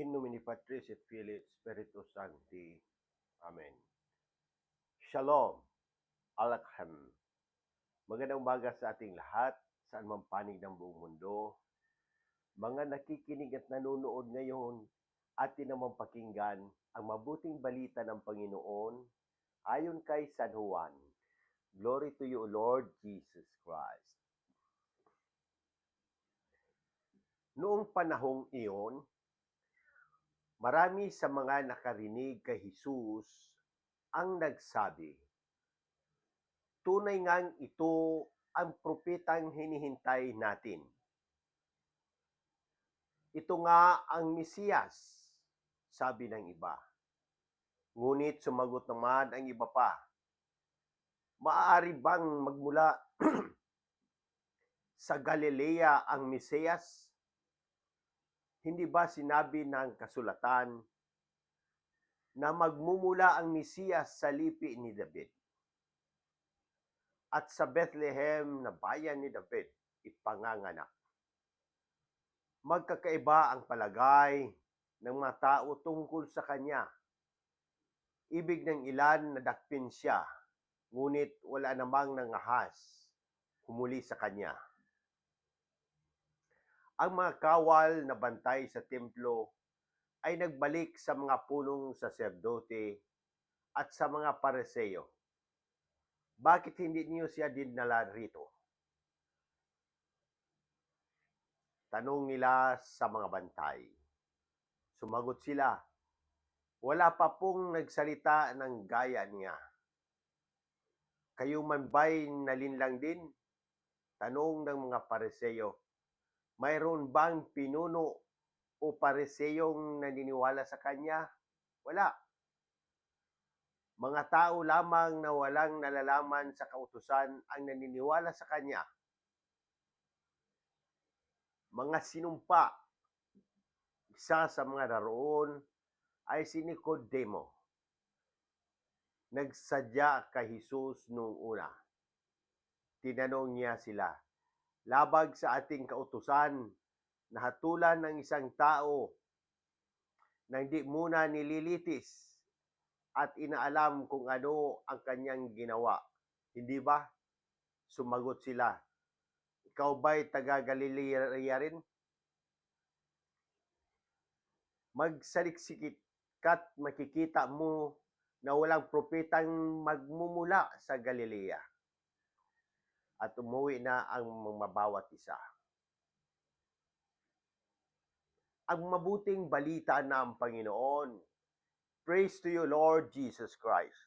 In nomine Patris et Filii Spiritus Sancti. Amen. Shalom. Alakhan. Magandang umaga sa ating lahat, saan man panig ng buong mundo. Mga nakikinig at nanonood ngayon, atin namang pakinggan ang mabuting balita ng Panginoon ayon kay San Juan. Glory to you, Lord Jesus Christ. Noong panahong iyon, marami sa mga nakarinig kay Jesus ang nagsabi, Tunay ngang ito ang propetang hinihintay natin. Ito nga ang Mesiyas, sabi ng iba. Ngunit sumagot naman ang iba pa, Maaari bang magmula sa Galilea ang Mesiyas? Hindi ba sinabi ng kasulatan na magmumula ang Mesiyas sa lipi ni David? At sa Bethlehem na bayan ni David, ipanganganak. Magkakaiba ang palagay ng mga tao tungkol sa kanya. Ibig ng ilan na dakpin siya, ngunit wala namang nangahas humuli sa kanya. Ang mga kawal na bantay sa templo ay nagbalik sa mga punong saserdote at sa mga pareseyo. Bakit hindi niyo siya dinala rito? Tanong nila sa mga bantay. Sumagot sila, wala pa pong nagsalita ng gaya niya. Kayo man ba'y nalinlang din? Tanong ng mga pareseyo. Mayroon bang pinuno o pareseyong naniniwala sa kanya? Wala. Mga tao lamang na walang nalalaman sa kautusan ang naniniwala sa kanya. Mga sinumpa. Isa sa mga naroon ay si Nicodemo nagsadya kay Jesus noong una. Tinanong niya sila, labag sa ating kautusan, nahatulan ng isang tao na hindi muna nililitis at inaalam kung ano ang kanyang ginawa. Hindi ba? Sumagot sila, ikaw ba'y taga Galilea rin? Magsaliksikat kat makikita mo na walang propetang magmumula sa Galilea. At umuwi na ang mga isa. Ang mabuting balita ng Panginoon. Praise to you, Lord Jesus Christ.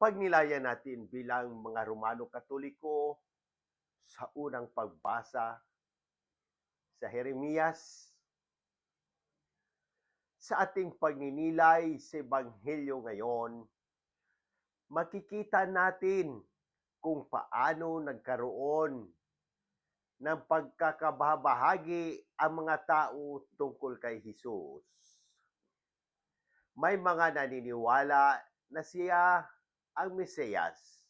Pagnilaya natin bilang mga Romano Katoliko sa unang pagbasa sa Jeremias sa ating pagninilay sa Ebanghelyo ngayon, makikita natin kung paano nagkaroon ng pagkakabahagi ang mga tao tungkol kay Jesus. May mga naniniwala na siya ang Mesiyas,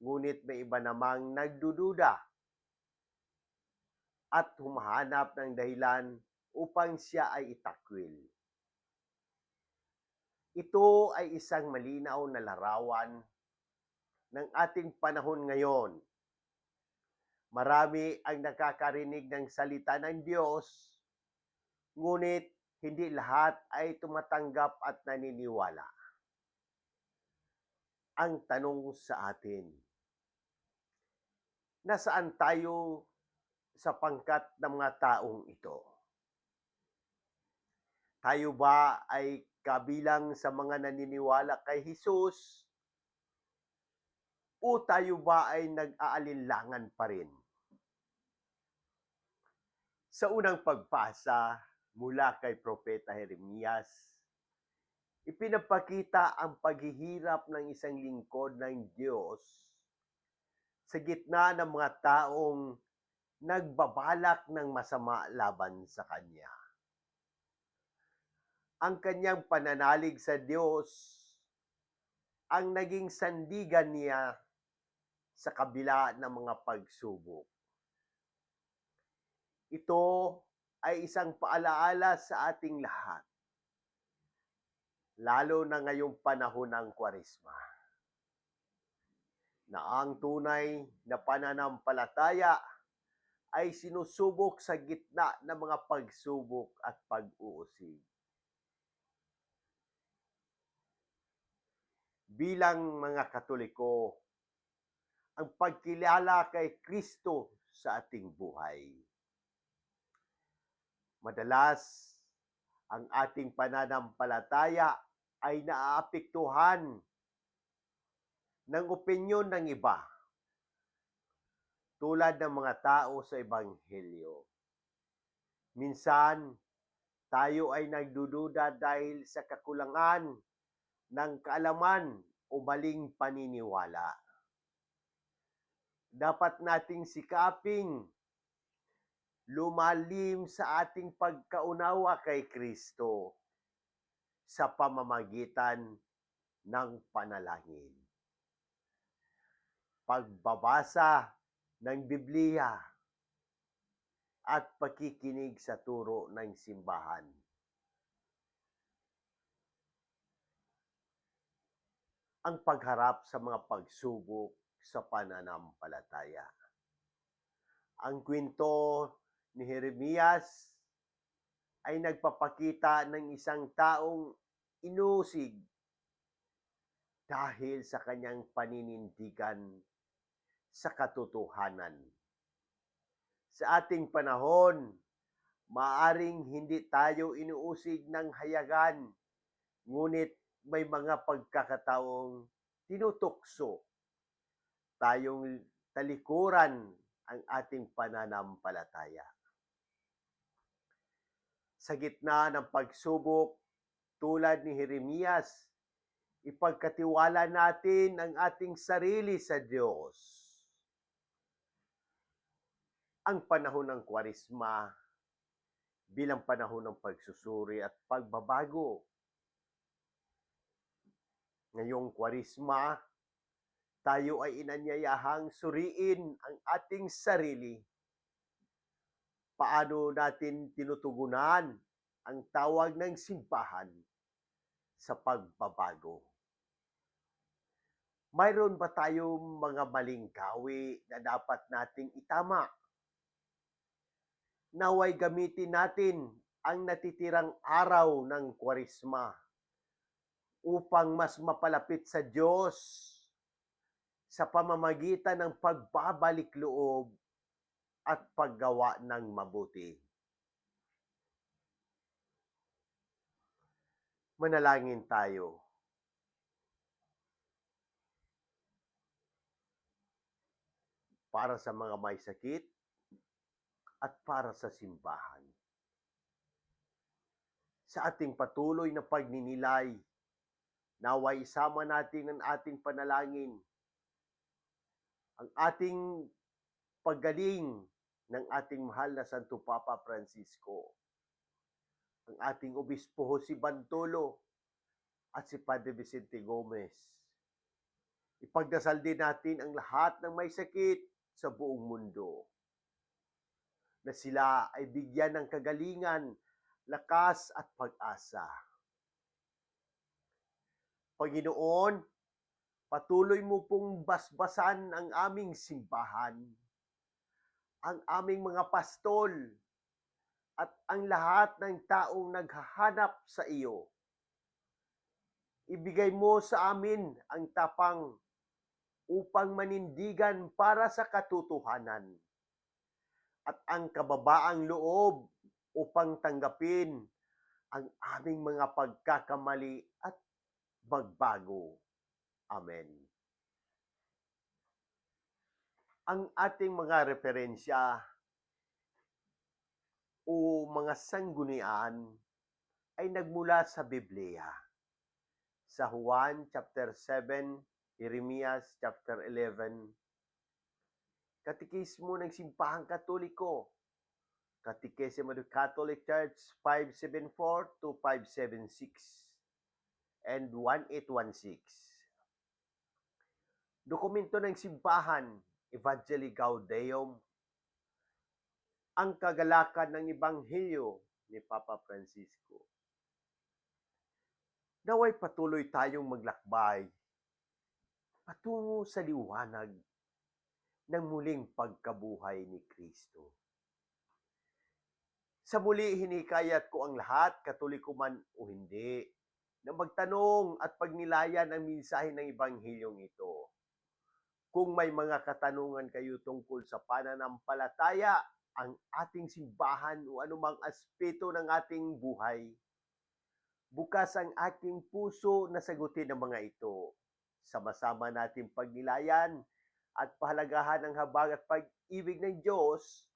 ngunit may iba namang nagdududa at humahanap ng dahilan upang siya ay itakwil. Ito ay isang malinaw na larawan ng ating panahon ngayon. Marami ang nakakarinig ng salita ng Diyos, ngunit hindi lahat ay tumatanggap at naniniwala. Ang tanong sa atin, nasaan tayo sa pangkat ng mga taong ito? Tayo ba ay kabilang sa mga naniniwala kay Jesus? O tayo ba ay nag-aalinlangan pa rin? Sa unang pagpasa mula kay Propeta Jeremias, ipinapakita ang paghihirap ng isang lingkod ng Diyos sa gitna ng mga taong nagbabalak ng masama laban sa Kanya ang kanyang pananalig sa Diyos ang naging sandigan niya sa kabila ng mga pagsubok. Ito ay isang paalaala sa ating lahat. Lalo na ngayong panahon ng kwarisma. Na ang tunay na pananampalataya ay sinusubok sa gitna ng mga pagsubok at pag-uusig. Bilang mga Katoliko, ang pagkilala kay Kristo sa ating buhay. Madalas, ang ating pananampalataya ay naaapektuhan ng opinyon ng iba tulad ng mga tao sa Ebanghelyo. Minsan, tayo ay nagdududa dahil sa kakulangan ng kaalaman o maling paniniwala. Dapat nating sikaping lumalim sa ating pagkaunawa kay Kristo sa pamamagitan ng panalangin. Pagbabasa ng Biblia at pakikinig sa turo ng simbahan. Ang pagharap sa mga pagsubok sa pananampalataya. Ang kwento ni Jeremias ay nagpapakita ng isang taong inusig dahil sa kanyang paninindigan sa katotohanan. Sa ating panahon, maaring hindi tayo inuusig ng hayagan, ngunit may mga pagkakataong tinutukso tayong talikuran ang ating pananampalataya. Sa gitna ng pagsubok tulad ni Jeremias, ipagkatiwala natin ang ating sarili sa Diyos. Ang panahon ng kwarisma bilang panahon ng pagsusuri at pagbabago. Ngayong kwarisma, tayo ay inanyayahang suriin ang ating sarili. Paano natin tinutugunan ang tawag ng simbahan sa pagbabago? Mayroon ba tayong mga maling gawi na dapat nating itama? Naway gamitin natin ang natitirang araw ng kwarisma upang mas mapalapit sa Diyos sa pamamagitan ng pagbabalik loob at paggawa ng mabuti. Manalangin tayo. Para sa mga may sakit at para sa simbahan. Sa ating patuloy na pagninilay, naway isama natin ang ating panalangin ang ating paggaling ng ating mahal na Santo Papa Francisco, ang ating obispo si Bantolo at si Padre Vicente Gomez. Ipagdasal din natin ang lahat ng may sakit sa buong mundo na sila ay bigyan ng kagalingan, lakas at pag-asa. Panginoon, patuloy mo pong basbasan ang aming simbahan, ang aming mga pastol, at ang lahat ng taong naghahanap sa iyo. Ibigay mo sa amin ang tapang upang manindigan para sa katotohanan at ang kababaang loob upang tanggapin ang aming mga pagkakamali at magbago. Amen. Ang ating mga referensya o mga sanggunian ay nagmula sa Biblia. Sa Juan chapter 7, Jeremias chapter 11, Katikismo ng Simpahang Katoliko, of the Catholic Church 574 to 576 and 1816. Dokumento ng Simbahan, Evangelii Gaudium, ang kagalakan ng Ebanghelyo ni Papa Francisco. Naway patuloy tayong maglakbay patungo sa liwanag ng muling pagkabuhay ni Kristo. Sa muli, hinikayat ko ang lahat, katoliko man o hindi, na magtanong at pagnilayan ang mensahe ng Ebanghilyong ito. Kung may mga katanungan kayo tungkol sa pananampalataya, ang ating simbahan o anumang aspeto ng ating buhay, bukas ang aking puso na sagutin ang mga ito. Sama-sama natin pagnilayan at pahalagahan ang habag at pag-ibig ng Diyos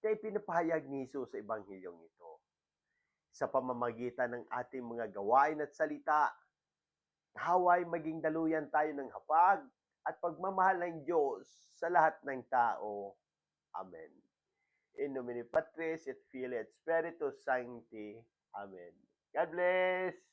na ipinapahayag ni Jesus sa Ebanghilyong ito. Sa pamamagitan ng ating mga gawain at salita, haway maging daluyan tayo ng hapag at pagmamahal ng Diyos sa lahat ng tao. Amen. In nomine Patris et Filii et Spiritus Sancti. Amen. God bless!